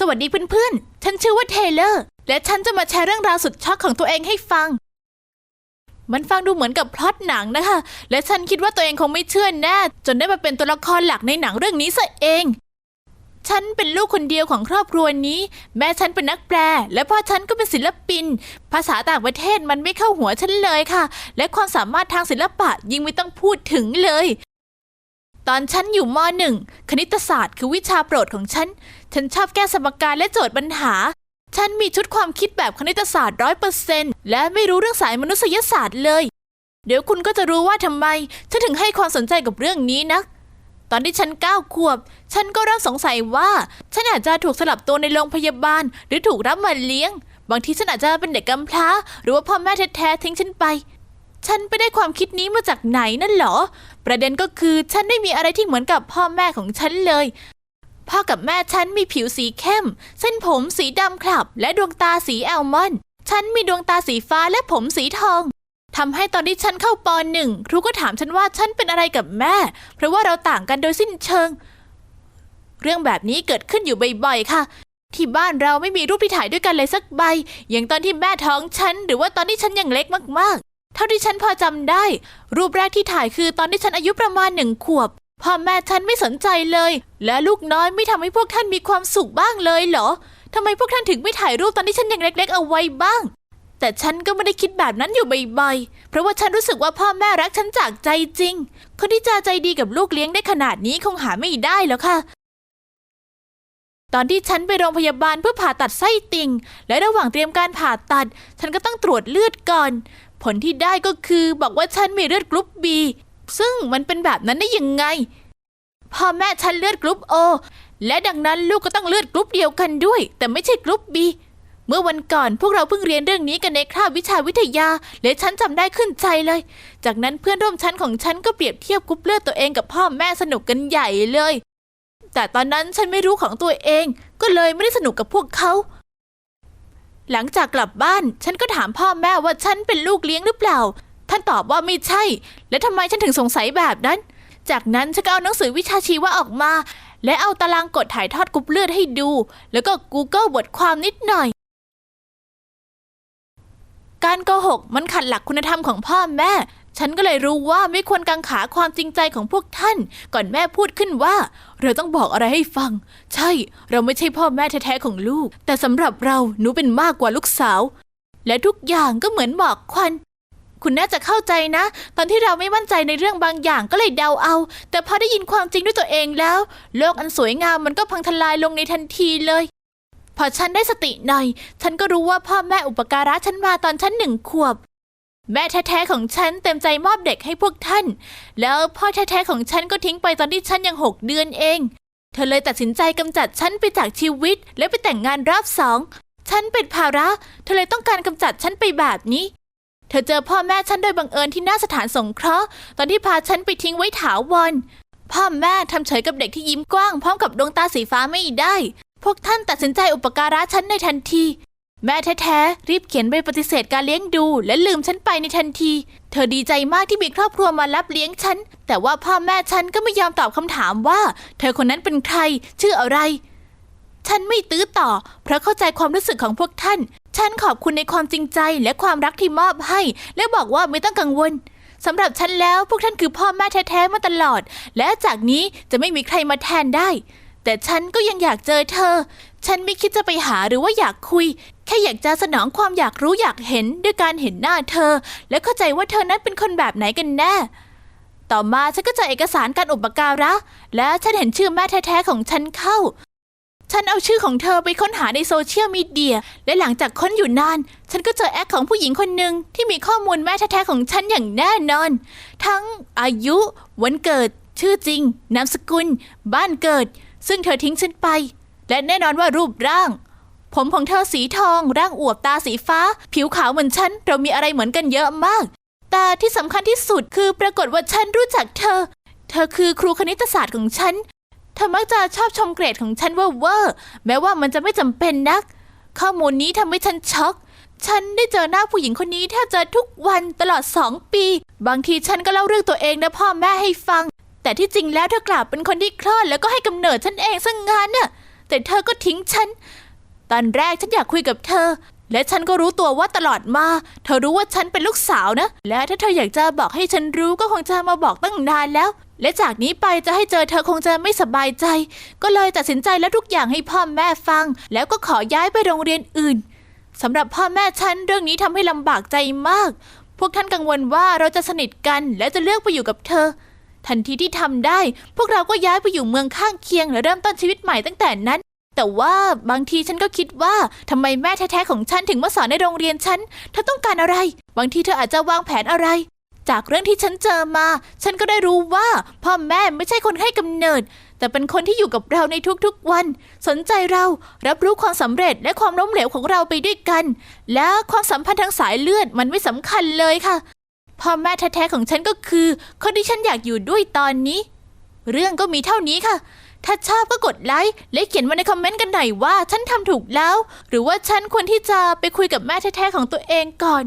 สวัสดีเพื่อนๆ ฉันชื่อว่าเทเลอร์ และฉันจะมาแชร์เรื่องราวสุดช็อกของตัวเองให้ฟัง มันฟังดูเหมือนกับพล็อตหนังนะคะ และฉันคิดว่าตัวเองคงไม่เชื่อแน่ จนได้มาเป็นตัวละครหลักในหนังเรื่องนี้ซะเอง ฉันเป็นลูกคนเดียวของครอบครัวนี้ แม่ฉันเป็นนักแปล และพ่อฉันก็เป็นศิลปิน ภาษาต่างประเทศมันไม่เข้าหัวฉันเลยค่ะ และความสามารถทางศิลปะยิ่งไม่ต้องพูดถึงเลย ตอนฉันอยู่มหนึ่งคณิตศาสตร์คือวิชาโปรดของฉัน ฉันชอบแก้สมการและโจทย์ปัญหา ฉันมีชุดความคิดแบบคณิตศาสตร์ร้อยเปอร์เซนต์และไม่รู้เรื่องสายมนุษยศาสตร์เลย เดี๋ยวคุณก็จะรู้ว่าทำไม ฉันถึงให้ความสนใจกับเรื่องนี้นักตอนที่ฉันเก้าขวบ ฉันก็เริ่มสงสัยว่า ฉันอาจจะถูกสลับตัวในโรงพยาบาล หรือถูกรับมาเลี้ยง บางทีฉันอาจจะเป็นเด็กกำพร้า หรือว่าพ่อแม่แท้ๆทิ้งฉันไป ฉันไปได้ความคิดนี้มาจากไหนนั่นหรอ ประเด็นก็คือฉันไม่มีอะไรที่เหมือนกับพ่อแม่ของฉันเลย พ่อกับแม่ฉันมีผิวสีเข้ม เส้นผมสีดำคลับ และดวงตาสีแอลมอนด์ฉันมีดวงตาสีฟ้าและผมสีทองทำให้ตอนที่ฉันเข้าปหนึ่งครูก็ถามฉันว่าฉันเป็นอะไรกับแม่ เพราะว่าเราต่างกันโดยสิ้นเชิง เรื่องแบบนี้เกิดขึ้นอยู่บ่อยๆค่ะ ที่บ้านเราไม่มีรูปที่ถ่ายด้วยกันเลยสักใบ อย่างตอนที่แม่ท้องฉัน หรือว่าตอนที่ฉันยังเล็กมากๆ เท่าที่ฉันพอจำได้ รูปแรกที่ถ่ายคือตอนที่ฉันอายุประมาณหนึ่งขวบ พ่อแม่ฉันไม่สนใจเลย และลูกน้อยไม่ทำให้พวกท่านมีความสุขบ้างเลยเหรอทำไมพวกท่านถึงไม่ถ่ายรูปตอนที่ฉันยังเล็ก ๆ เอาไว้บ้าง แต่ฉันก็ไม่ได้คิดแบบนั้นอยู่บ่อยๆเพราะว่าฉันรู้สึกว่าพ่อแม่รักฉันจากใจจริง คนที่จะใจดีกับลูกเลี้ยงได้ขนาดนี้คงหาไม่ได้แล้วค่ะ ตอนที่ฉันไปโรงพยาบาลเพื่อผ่าตัดไส้ติ่ง และระหว่างเตรียมการผ่าตัด ฉันก็ต้องตรวจเลือดก่อน ผลที่ได้ก็คือบอกว่าฉันมีเลือดกรุ๊ปบี ซึ่งมันเป็นแบบนั้นได้ยังไงพ่อแม่ฉันเลือดกรุ๊ปโอและดังนั้นลูกก็ต้องเลือดกรุ๊ปเดียวกันด้วย แต่ไม่ใช่กรุ๊ปบีเมื่อวันก่อนพวกเราเพิ่งเรียนเรื่องนี้กันในคาบวิชาวิทยา และฉันจำได้ขึ้นใจเลย จากนั้นเพื่อนร่วมชั้นของฉันก็เปรียบเทียบกรุ๊ปเลือดตัวเองกับพ่อแม่สนุกกันใหญ่เลย แต่ตอนนั้นฉันไม่รู้ของตัวเอง ก็เลยไม่ได้สนุกกับพวกเขา หลังจากกลับบ้าน ฉันก็ถามพ่อแม่ว่าฉันเป็นลูกเลี้ยงหรือเปล่าท่า นตอบว่าไม่ใช่ และทำไมฉันถึงสงสัยแบบนั้น จากนั้นฉันก็เอาหนังสือวิชาชีวะออกมา และเอาตารางกดถ่ายทอดกรุ๊ปเลือดให้ดู แล้วก็ Google บทความนิดหน่อย การโกหกมันขัดหลักคุณธรรมของพ่อแม่ ฉันก็เลยรู้ว่าไม่ควรกังขาความจริงใจของพวกท่าน ก่อนแม่พูดขึ้นว่า เราต้องบอกอะไรให้ฟัง ใช่ เราไม่ใช่พ่อแม่แท้ๆของลูก แต่สำหรับเราหนูเป็นมากกว่าลูกสาวและทุกอย่างก็เหมือนหมอกควัน คุณน่าจะเข้าใจนะ ตอนที่เราไม่มั่นใจในเรื่องบางอย่างก็เลยเดาเอา แต่พอได้ยินความจริงด้วยตัวเองแล้ว โลกอันสวยงามมันก็พังทลายลงในทันทีเลย พอฉันได้สติหน่อย ฉันก็รู้ว่าพ่อแม่อุปการะฉันมาตอนฉันหนึ่งขวบ แม่แท้ๆของฉันเต็มใจมอบเด็กให้พวกท่าน แล้วพ่อแท้ๆของฉันก็ทิ้งไปตอนที่ฉันยังหกเดือนเอง เธอเลยตัดสินใจกำจัดฉันไปจากชีวิต และไปแต่งงานรอบสอง ฉันเป็นภาระ เธอเลยต้องการกำจัดฉันไปแบบนี้ เธอเจอพ่อแม่ฉันโดยบังเอิญที่หน้าสถานสงเคราะห์ ตอนที่พาฉันไปทิ้งไว้ถาวร พ่อแม่ทำเฉยกับเด็กที่ยิ้มกว้างพร้อมกับดวงตาสีฟ้าไม่ได้ พวกท่านตัดสินใจอุปการะฉันในทันที แม่แท้ๆรีบเขียนใบปฏิเสธการเลี้ยงดู และลืมฉันไปในทันที เธอดีใจมากที่มีครอบครัวมารับเลี้ยงฉัน แต่ว่าพ่อแม่ฉันก็ไม่ยอมตอบคำถามว่า เธอคนนั้นเป็นใคร ชื่ออะไร ฉันไม่ตื้อต่อ เพราะเข้าใจความรู้สึกของพวกท่าน ฉันขอบคุณในความจริงใจและความรักที่มอบให้ และบอกว่าไม่ต้องกังวลสำหรับฉันแล้วพวกท่านคือพ่อแม่แท้ๆมาตลอด และจากนี้จะไม่มีใครมาแทนได้ แต่ฉันก็ยังอยากเจอเธอ ฉันไม่คิดจะไปหาหรือว่าอยากคุย แค่อยากจะสนองความอยากรู้อยากเห็นด้วยการเห็นหน้าเธอ และเข้าใจว่าเธอนั้นเป็นคนแบบไหนกันแน่ ต่อมาฉันก็เจอเอกสารการอุปการะ และฉันเห็นชื่อแม่แท้ๆของฉันเข้า ฉันเอาชื่อของเธอไปค้นหาในโซเชียลมีเดีย และหลังจากค้นอยู่นาน ฉันก็เจอแอคของผู้หญิงคนหนึ่งที่มีข้อมูลแม่แท้ๆของฉันอย่างแน่นอน ทั้งอายุ วันเกิด ชื่อจริง นามสกุล บ้านเกิด ซึ่งเธอทิ้งฉันไป และแน่นอนว่ารูปร่าง ผมของเธอสีทอง ร่างอวบตาสีฟ้า ผิวขาวเหมือนฉัน เรามีอะไรเหมือนกันเยอะมาก แต่ที่สำคัญที่สุดคือปรากฏว่าฉันรู้จักเธอ เธอคือครูคณิตศาสตร์ของฉัน เธอมักจะชอบชมเกรดของฉันว่าเวอร์แม้ว่ามันจะไม่จำเป็นนัก ข้อมูลนี้ทำให้ฉันช็อก ฉันได้เจอหน้าผู้หญิงคนนี้แทบจะทุกวันตลอดสองปี บางทีฉันก็เล่าเรื่องตัวเองและพ่อแม่ให้ฟัง แต่ที่จริงแล้วเธอกลับเป็นคนที่คลอดแล้วก็ให้กำเนิดฉันเองซะงงั้นน่ะแต่เธอก็ทิ้งฉัน ตอนแรกฉันอยากคุยกับเธอ และฉันก็รู้ตัวว่าตลอดมา เธอรู้ว่าฉันเป็นลูกสาวนะ และถ้าเธออยากจะบอกให้ฉันรู้ก็คงจะมาบอกตั้งนานแล้ว และจากนี้ไปจะให้เจอเธอคงจะไม่สบายใจ ก็เลยตัดสินใจและทุกอย่างให้พ่อแม่ฟัง แล้วก็ขอย้ายไปโรงเรียนอื่นสำหรับพ่อแม่ฉันเรื่องนี้ทำให้ลำบากใจมาก พวกท่านกังวลว่าเราจะสนิทกันและจะเลือกไปอยู่กับเธอ ทันทีที่ทำได้ พวกเราก็ย้ายไปอยู่เมืองข้างเคียงและเริ่มต้นชีวิตใหม่ตั้งแต่นั้น แต่ว่าบางทีฉันก็คิดว่าทำไมแม่แท้ๆของฉันถึงมาสอนในโรงเรียนฉันเธอต้องการอะไร บางทีเธออาจจะวางแผนอะไร จากเรื่องที่ฉันเจอมา ฉันก็ได้รู้ว่าพ่อแม่ไม่ใช่คนให้กำเนิด แต่เป็นคนที่อยู่กับเราในทุกๆวัน สนใจเรารับรู้ความสำเร็จและความล้มเหลวของเราไปด้วยกัน และความสัมพันธ์ทางสายเลือดมันไม่สำคัญเลยค่ะพ่อแม่แท้ๆของฉันก็คือ คนที่ฉันอยากอยู่ด้วยตอนนี้ เรื่องก็มีเท่านี้ค่ะ ถ้าชอบก็กดไลค์และเขียนมาในคอมเมนต์กันหน่อยว่าฉันทำถูกแล้ว หรือว่าฉันควรที่จะไปคุยกับแม่แท้ๆของตัวเองก่อน